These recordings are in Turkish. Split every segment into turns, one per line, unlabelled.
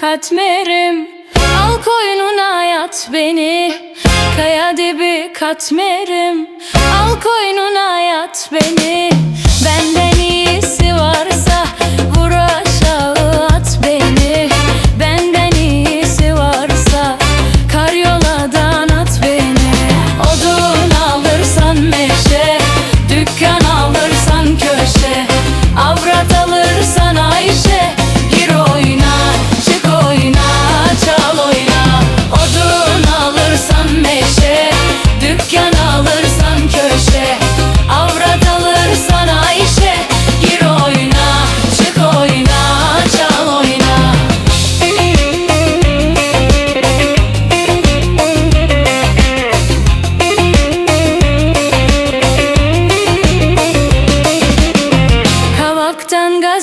katmerim. Al koynuna yat beni. Kaya dibi katmerim. Al koynuna yat beni. Benden iyisi varsa Vur aşağı at beni. Benden iyisi varsa kar Karyoladan at beni. Odun alırsan meşe Dükkan alırsan köşe. Avrata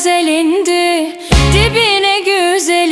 Kavaktan gazel indi Dibine güzel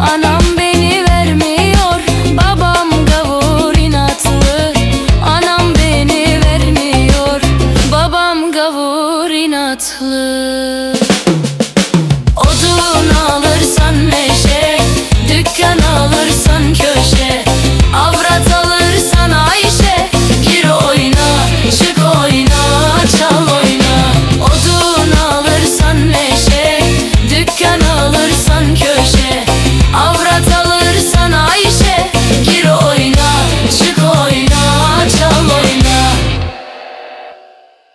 Anam beni vermiyor Babam gavur inatlı. Anam beni vermiyor Babam gavur inatlı